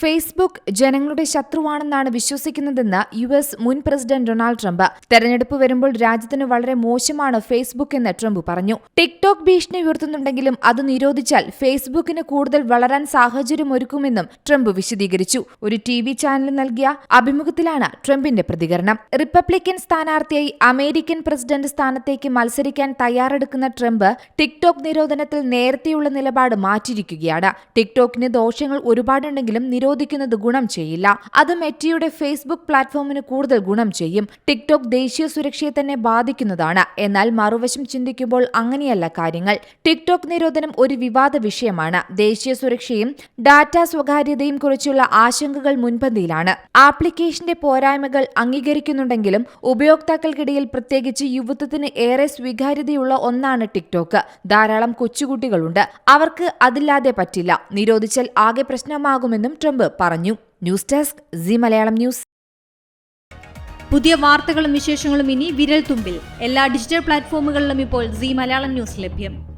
Facebook ജനങ്ങളുടെ ശത്രുവാണെന്നാണ് വിശ്വസിക്കുന്നതെന്ന് യു എസ് മുൻ പ്രസിഡന്റ് ഡൊണാൾഡ് ട്രംപ്. തെരഞ്ഞെടുപ്പ് വരുമ്പോൾ രാജ്യത്തിന് വളരെ മോശമാണ് ഫേസ്ബുക്ക് എന്ന് ട്രംപ് പറഞ്ഞു. ടിക്ടോക്ക് ഭീഷണി ഉയർത്തുന്നുണ്ടെങ്കിലും അത് നിരോധിച്ചാൽ ഫേസ്ബുക്കിന് കൂടുതൽ വളരാൻ സാഹചര്യമൊരുക്കുമെന്നും ട്രംപ് വിശദീകരിച്ചു. ഒരു ടി വി ചാനൽ നൽകിയ അഭിമുഖത്തിലാണ് ട്രംപിന്റെ പ്രതികരണം. റിപ്പബ്ലിക്കൻ സ്ഥാനാർത്ഥിയായി അമേരിക്കൻ പ്രസിഡന്റ് സ്ഥാനത്തേക്ക് മത്സരിക്കാൻ തയ്യാറെടുക്കുന്ന ട്രംപ് ടിക്ടോക്ക് നിരോധനത്തിൽ നേരത്തെയുള്ള നിലപാട് മാറ്റിയിരിക്കുകയാണ്. ടിക്ടോക്കിന് ദോഷങ്ങൾ ഒരുപാടുണ്ടെങ്കിലും നിരോധിക്കുന്നത് ഗുണം ചെയ്യില്ല. അത് മെറ്റിയുടെ ഫേസ്ബുക്ക് പ്ലാറ്റ്ഫോമിന് കൂടുതൽ ഗുണം ചെയ്യും. ടിക്ടോക്ക് ദേശീയ സുരക്ഷയെ തന്നെ ബാധിക്കുന്നതാണ്. എന്നാൽ മറുവശം ചിന്തിക്കുമ്പോൾ അങ്ങനെയല്ല കാര്യങ്ങൾ. ടിക്ടോക്ക് നിരോധനം ഒരു വിവാദ വിഷയമാണ്. ദേശീയ സുരക്ഷയും ഡാറ്റ സ്വകാര്യതയും കുറിച്ചുള്ള ആശങ്കകൾ മുൻപന്തിയിലാണ്. ആപ്ലിക്കേഷന്റെ പോരായ്മകൾ അംഗീകരിക്കുന്നുണ്ടെങ്കിലും ഉപയോക്താക്കൾക്കിടയിൽ പ്രത്യേകിച്ച് യുവത്വത്തിന് ഏറെ സ്വീകാര്യതയുള്ള ഒന്നാണ് ടിക്ടോക്ക് ധാരാളം കൊച്ചുകുട്ടികളുണ്ട്. അവർക്ക് അതില്ലാതെ പറ്റില്ല. നിരോധിച്ചാൽ ആകെ പ്രശ്നമാകുമെന്നും ട്രംപ് പറഞ്ഞു. News desk C Malayalam news. പുതിയ വാർത്തകളും വിശേഷങ്ങളും ഇനി വിരൽ തുമ്പിൽ എല്ലാ ഡിജിറ്റൽ പ്ലാറ്റ്ഫോമുകളിലും ഇപ്പോൾ സി മലയാളം ന്യൂസ് ലഭ്യം.